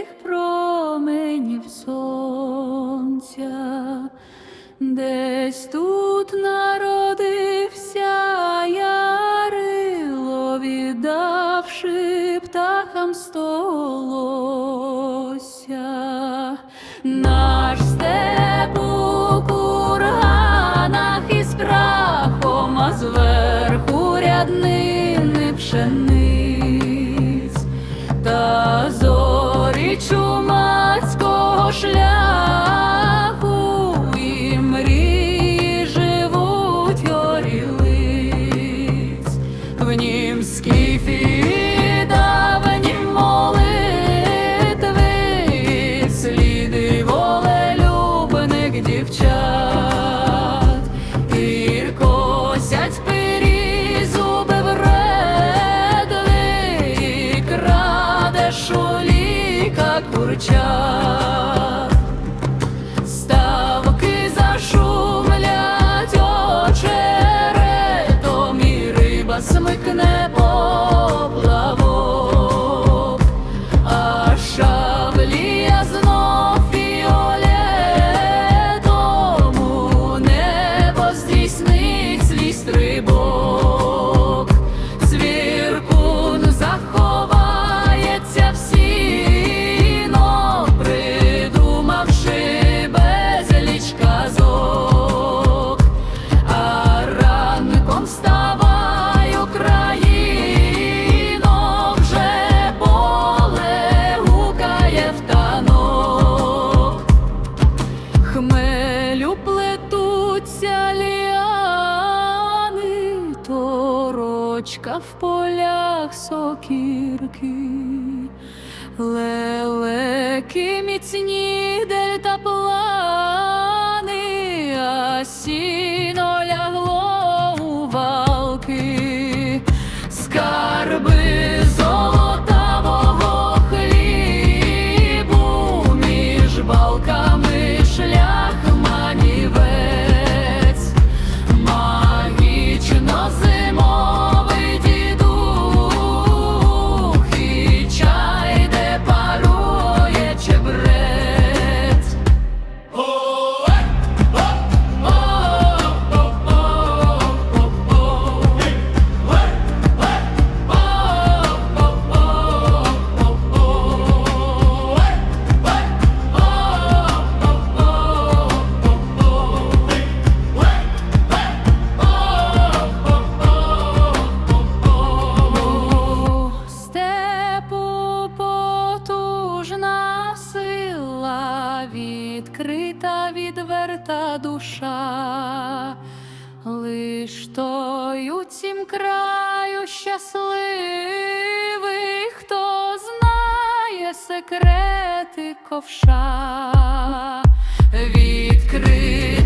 теплих променів сонця, десь тут народився ярило, віддавши птахам столося. наш степ у курганах із прахом, а зверху рядни пшени. чумацького шляху і мрії живуть горілиць в німській фі. Річка в полях сокірки, лелеки міцні дельтаплани, а сіно лягло у вас. відверта душа, лиш той у цім краю щасливий, хто знає секрети ковша. Відкрив